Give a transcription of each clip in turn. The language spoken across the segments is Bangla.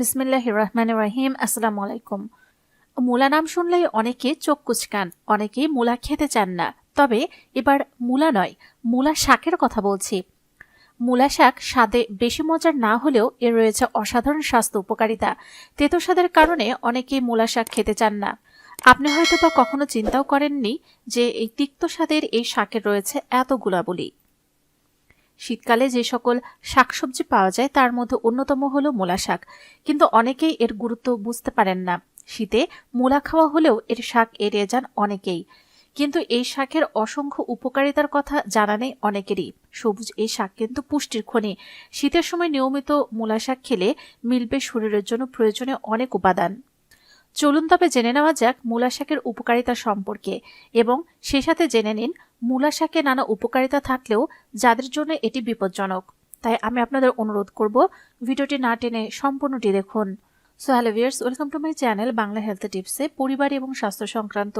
বিসমিল্লাহ রহমান রাহিম, আসসালামু আলাইকুম। মূলা নাম শুনলেই অনেকে চোখ কুচকান, অনেকেই মূলা খেতে চান না। তবে এবার মূলা নয়, মূলা শাকের কথা বলছি। মূলা শাক স্বাদে বেশি মজার না হলেও এর রয়েছে অসাধারণ স্বাস্থ্য উপকারিতা। তেতো স্বাদের কারণে অনেকেই মূলা শাক খেতে চান না। আপনি হয়তো বা কখনো চিন্তাও করেননি যে এই তিক্ত স্বাদের এই শাকের রয়েছে এত গুণাবলী। শীতকালে যে সকল শাকসবজি পাওয়া যায়, তার মধ্যে অন্যতম হলো মূলা শাক। কিন্তু অনেকেই এর গুরুত্ব বুঝতে পারেন না। শীতে মূলা খাওয়া হলেও এর শাক এড়িয়ে যান অনেকেই। কিন্তু এই শাকের অসংখ্য উপকারিতার কথা জানা নেই অনেকেরই। সবুজ এই শাক কিন্তু পুষ্টির খনি। শীতের সময় নিয়মিত মূলা শাক খেলে মিলবে শরীরের জন্য প্রয়োজনীয় অনেক উপাদান। চলুন তবে জেনে নেওয়া যাক মূলা শাকের উপকারিতা সম্পর্কে, এবং সে সাথে জেনে নিন মূলা শাকে নানা উপকারিতা থাকলেও যাদের জন্য এটি বিপজ্জনক। তাই আমি আপনাদের অনুরোধ করব ভিডিওটি না টেনে সম্পূর্ণটি দেখুন। So hello viewers welcome to my channel Bangla health টিপসে পরিবার এবং স্বাস্থ্য সংক্রান্ত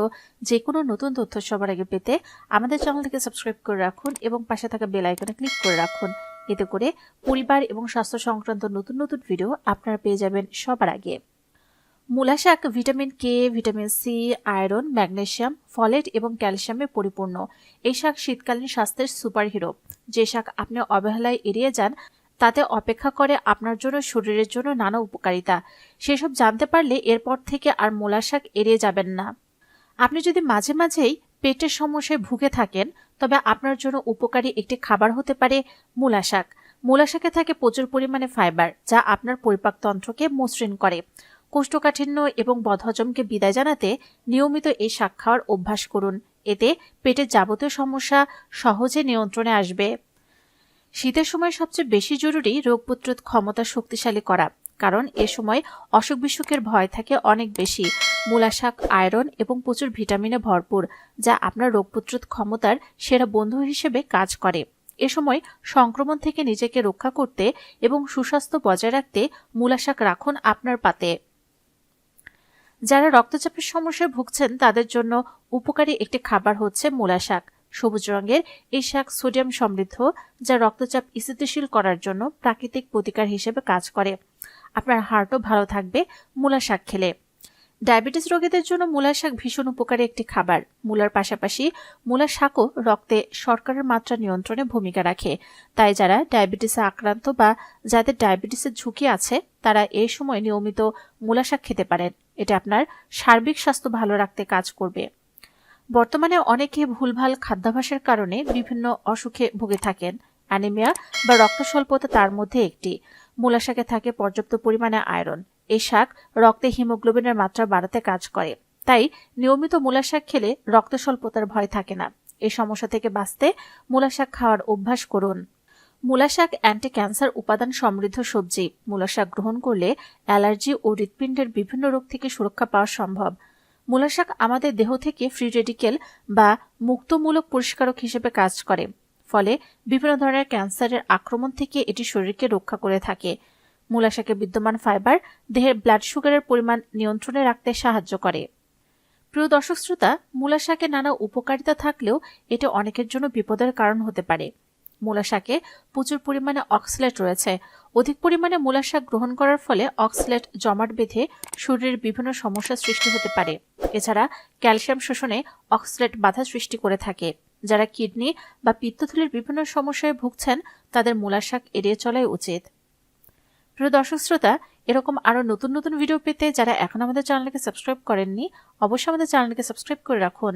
যে কোনো নতুন তথ্য সবার আগে পেতে আমাদের চ্যানেলটিকে সাবস্ক্রাইব করে রাখুন এবং পাশে থাকা বেল আইকনে ক্লিক করে রাখুন। এতে করে পরিবার এবং স্বাস্থ্য সংক্রান্ত নতুন নতুন ভিডিও আপনারা পেয়ে যাবেন সবার আগে। মূলা শাক vitamin K vitamin C iron, magnesium, folate এবং ক্যালসিয়ামে পরিপূর্ণ। এই শাক শীতকালীন স্বাস্থ্যের সুপারহিরো। যে শাক আপনি অবহেলায় এড়িয়ে যান, তাতে অপেক্ষা করে আপনার জন্য, শরীরের জন্য নানা উপকারিতা। সেসব জানতে পারলে এরপর থেকে আর মূলা শাক এড়িয়ে যাবেন না। আপনি যদি মাঝে মাঝেই পেটের সমস্যায় ভুগে থাকেন, তবে আপনার জন্য উপকারী একটি খাবার হতে পারে মূলা শাক মূলা শাকে থাকে প্রচুর পরিমাণে ফাইবার, যা আপনার পরিপাকতন্ত্রকে মসৃণ করে। কোষ্ঠকাঠিন্য এবং বদহজমকে বিদায় জানাতে নিয়মিত এই শাক খাওয়ার অভ্যাস করুন। এতে পেটের যাবতীয় সমস্যা সহজে নিয়ন্ত্রণে আসবে। শীতের সময় সবচেয়ে বেশি জরুরি রোগ প্রতিরোধ ক্ষমতা শক্তিশালী করা, কারণ এ সময় অসুখ বিসুখের ভয় থাকে অনেক বেশি। মূলা শাক, আয়রন এবং প্রচুর ভিটামিনে ভরপুর, যা আপনার রোগ প্রতিরোধ ক্ষমতার সেরা বন্ধু হিসেবে কাজ করে। এ সময় সংক্রমণ থেকে নিজেকে রক্ষা করতে এবং সুস্বাস্থ্য বজায় রাখতে মূলা শাক রাখুন আপনার পাতে। যারা রক্তচাপের সমস্যায় ভুগছেন, তাদের জন্য উপকারী একটি খাবার হচ্ছে মূলা শাক। সবুজ রঙের এই শাক সোডিয়াম সমৃদ্ধ, যা রক্তচাপ স্থিতিশীল করার জন্য প্রাকৃতিক প্রতিকার হিসেবে কাজ করে। আপনার হার্টও ভালো থাকবে মূলা শাক খেলে। ডায়াবেটিস রোগীদের জন্য মূলা শাক ভীষণ উপকারী একটি খাবার। মূলার পাশাপাশি মূলা শাকও রক্তে শর্করার মাত্রা নিয়ন্ত্রণে ভূমিকা রাখে। তাই যারা ডায়াবেটিসে আক্রান্ত বা যাদের ডায়াবেটিসের ঝুঁকি আছে, তারা এই সময় নিয়মিত মূলা শাক খেতে পারেন। এটা আপনার সার্বিক স্বাস্থ্য ভালো রাখতে কাজ করবে। বর্তমানে অনেকে ভুলভাল খাদ্যাভ্যাসের কারণে বিভিন্ন অসুখে ভুগে থাকেন। অ্যানিমিয়া বা রক্ত স্বল্পতা তার মধ্যে একটি। মূলা শাকে থাকে পর্যাপ্ত পরিমাণে আয়রন। এই শাক রক্তে হিমোগ্লোবিনের মাত্রা বাড়াতে কাজ করে। তাই নিয়মিত মূলা শাক খেলে রক্ত স্বল্পতার ভয় থাকে না। এই সমস্যা থেকে বাঁচতে মূলা শাক খাওয়ার অভ্যাস করুন। মূলা শাক অ্যান্টি ক্যান্সার উপাদান সমৃদ্ধ সবজি। মূলা শাক গ্রহণ করলে অ্যালার্জি ও হৃৎপিণ্ডের বিভিন্ন রোগ থেকে সুরক্ষা পাওয়া সম্ভব। মূলা শাক আমাদের দেহ থেকে ফ্রি রেডিকেল বা মুক্তমূলক পরিষ্কারক হিসেবে কাজ করে, ফলে বিভিন্ন ধরনের ক্যান্সারের আক্রমণ থেকে এটি শরীরকে রক্ষা করে থাকে। মূলা শাকে বিদ্যমান ফাইবার দেহের ব্লাড সুগারের পরিমাণ নিয়ন্ত্রণে রাখতে সাহায্য করে। প্রিয় দর্শক শ্রোতা মূলা শাকে নানা উপকারিতা থাকলেও এটি অনেকের জন্য বিপদের কারণ হতে পারে। মূলা শাকে প্রচুর পরিমাণে অক্সলেট রয়েছে। অধিক পরিমাণে মূলা শাক গ্রহণ করার ফলে অক্সলেট জমাট বেঁধে শরীরের বিভিন্ন সমস্যার সৃষ্টি হতে পারে। এছাড়া ক্যালসিয়াম শোষণে অক্সলেট বাধা সৃষ্টি করে থাকে। যারা কিডনি বা পিত্তথলির বিভিন্ন সমস্যায় ভুগছেন, তাদের মূলা শাক এড়িয়ে চলাই উচিত। প্রিয় দর্শক শ্রোতা, এরকম আরও নতুন নতুন ভিডিও পেতে যারা এখন আমাদের চ্যানেলকে সাবস্ক্রাইব করেননি, অবশ্যই আমাদের চ্যানেলকে সাবস্ক্রাইব করে রাখুন।